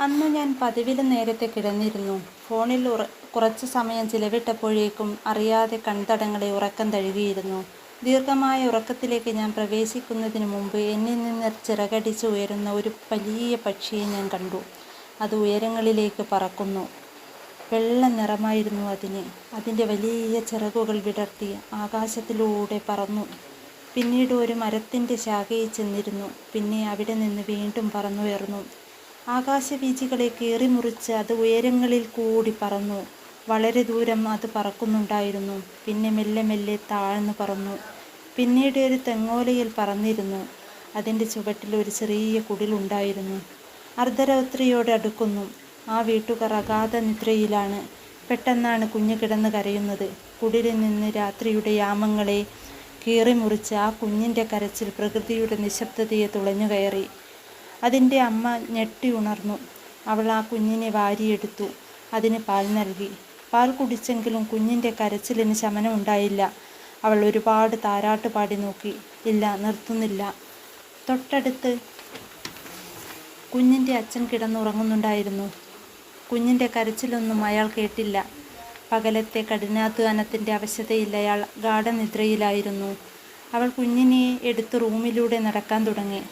അന്ന് ഞാൻ പതിവിലും നേരത്തെ കിടന്നിരുന്നു. ഫോണിൽ ഉറ കുറച്ച് സമയം ചിലവിട്ടപ്പോഴേക്കും അറിയാതെ കൺതടങ്ങളെ ഉറക്കം തഴുകിയിരുന്നു. ദീർഘമായ ഉറക്കത്തിലേക്ക് ഞാൻ പ്രവേശിക്കുന്നതിന് മുമ്പ് എന്നിൽ നിന്ന് ചിറകടിച്ച് ഉയരുന്ന ഒരു വലിയ പക്ഷിയെ ഞാൻ കണ്ടു. അത് ഉയരങ്ങളിലേക്ക് പറക്കുന്നു. വെള്ള നിറമായിരുന്നു അതിന്. അതിന്റെ വലിയ ചിറകുകൾ വിടർത്തി ആകാശത്തിലൂടെ പറന്നു. പിന്നീട് ഒരു മരത്തിന്റെ ശാഖയിൽ ചെന്നിരുന്നു. പിന്നെ അവിടെ നിന്ന് വീണ്ടും പറന്നുയർന്നു. ആകാശവീചികളെ കീറിമുറിച്ച് അത് ഉയരങ്ങളിൽ കൂടി പറന്നു. വളരെ ദൂരം അത് പറക്കുന്നുണ്ടായിരുന്നു. പിന്നെ മെല്ലെ മെല്ലെ താഴ്ന്നു പറന്നു. പിന്നീട് ഒരു തെങ്ങോലയിൽ പറന്നിരുന്നു. അതിന്റെ ചുവട്ടിൽ ഒരു ചെറിയ കുടിലുണ്ടായിരുന്നു. അർദ്ധരാത്രിയോടെ അടുക്കുന്നു. ആ വീട്ടുകാർ അഗാധ നിദ്രയിലാണ്. പെട്ടെന്നാണ് കുഞ്ഞ് കിടന്ന് കരയുന്നത്. കുടിലിൽ നിന്ന് രാത്രിയുടെ യാമങ്ങളെ കീറിമുറിച്ച് ആ കുഞ്ഞിന്റെ കരച്ചിൽ പ്രകൃതിയുടെ നിശബ്ദതയെ തുളഞ്ഞു തുളഞ്ഞുകയറി. അതിന്റെ അമ്മ ഞെട്ടി ഉണർന്നു. അവൾ ആ കുഞ്ഞിനെ വാരിയെടുത്തു. അതിന് പാൽ നൽകി. പാൽ കുടിച്ചെങ്കിലും കുഞ്ഞിന്റെ കരച്ചിലിന് ശമനം ഉണ്ടായില്ല അവൾ ഒരുപാട് താരാട്ട് പാടി നോക്കി. ഇല്ല, നിർത്തുന്നില്ല. തൊട്ടടുത്ത് കുഞ്ഞിന്റെ അച്ഛൻ കിടന്നുറങ്ങുന്നുണ്ടായിരുന്നു. കുഞ്ഞിന്റെ കരച്ചിലൊന്നും അയാൾ കേട്ടില്ല. പകലത്തെ കഠിനാധ്വാനത്തിന്റെ അവശതയിൽ അയാൾ ഗാഠനിദ്രയിലായിരുന്നു അവൾ കുഞ്ഞിനെ എടുത്ത് റൂമിലൂടെ നടക്കാൻ തുടങ്ങി.